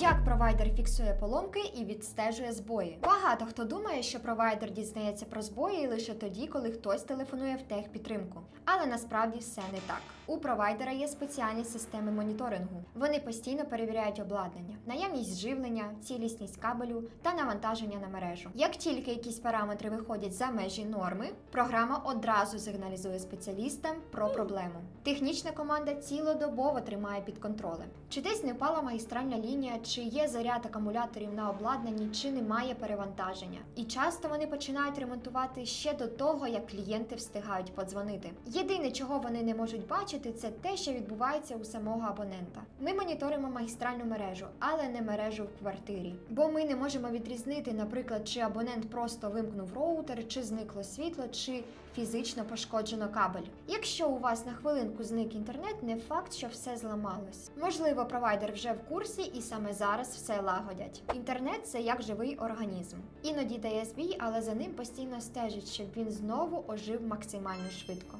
Як провайдер фіксує поломки і відстежує збої? Багато хто думає, що провайдер дізнається про збої лише тоді, коли хтось телефонує в техпідтримку. Але насправді все не так. У провайдера є спеціальні системи моніторингу. Вони постійно перевіряють обладнання, наявність живлення, цілісність кабелю та навантаження на мережу. Як тільки якісь параметри виходять за межі норми, програма одразу сигналізує спеціалістам про проблему. Технічна команда цілодобово тримає під контролем. Чи десь не впала магістральна лінія, чи є заряд акумуляторів на обладнанні, чи немає перевантаження. І часто вони починають ремонтувати ще до того, як клієнти встигають подзвонити. Єдине, чого вони не можуть бачити, це те, що відбувається у самого абонента. Ми моніторимо магістральну мережу, але не мережу в квартирі. Бо ми не можемо відрізнити, наприклад, чи абонент просто вимкнув роутер, чи зникло світло, чи фізично пошкоджено кабель. Якщо у вас на хвилинку зник інтернет, не факт, що все зламалось. Можливо, провайдер вже в курсі і саме зараз все лагодять. Інтернет це як живий організм. Іноді дає збій, але за ним постійно стежить, щоб він знову ожив максимально швидко.